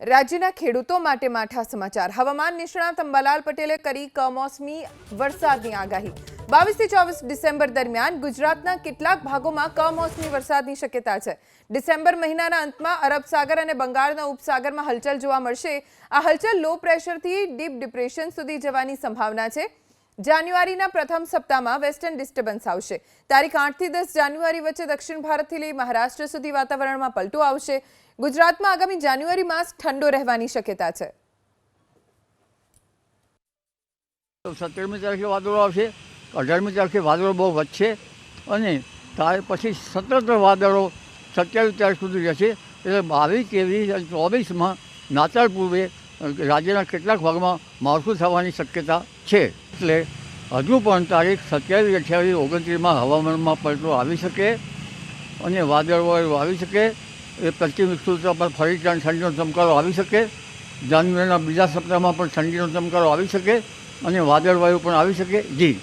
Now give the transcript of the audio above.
રાજ્યના ખેડૂતો માટે માઠા સમાચાર. હવામાન નિષ્ણાત અંબાલાલ પટેલે કરી કમોસમી વરસાદની આગાહી. બાવીસથી ચોવીસ ડિસેમ્બર દરમિયાન ગુજરાતના કેટલાક ભાગોમાં કમોસમી વરસાદની શક્યતા છે. ડિસેમ્બર મહિનાના અંતમાં અરબ સાગર અને બંગાળના ઉપસાગરમાં હલચલ જોવા મળશે. આ હલચલ લો પ્રેશરથી ડીપ ડિપ્રેશન સુધી જવાની સંભાવના છે. જાન્યુઆરીના પ્રથમ સપ્તાહમાં વેસ્ટર્ન ડિસ્ટર્બન્સ આવશે. તારીખ આઠથી દસ જાન્યુઆરી વચ્ચે દક્ષિણ ભારતથી લઈ મહારાષ્ટ્ર સુધી વાતાવરણમાં પલટો આવશે. ગુજરાતમાં આગામી જાન્યુઆરી માસ ઠંડો રહેવાની શક્યતા છે. સત્તરમી તારીખે વાદળો આવશે. અઢારમી તારીખે વાદળો બહુ વધશે અને ત્યાર પછી સતત વાદળો સત્યાવીસ તારીખ સુધી રહેશે. એટલે બાવીસ, ત્રેવીસ અને ચોવીસમાં નાતાળ પૂર્વે રાજ્યના કેટલાક ભાગમાં માવઠું થવાની શક્યતા છે. એટલે હજુ પણ તારીખ સત્યાવીસ અઠ્યાવીસ ઓગણત્રીસમાં હવામાનમાં પલટો આવી શકે અને વાદળો આવી શકે. એ પશ્ચિમ વિસ્તૃતતા પર ફરી ઠંડીનો ચમકારો આવી શકે. જાન્યુઆરીના બીજા સપ્તાહમાં પણ ઠંડીનો ચમકારો આવી શકે અને વાદળવાયુ પણ આવી શકે. જી.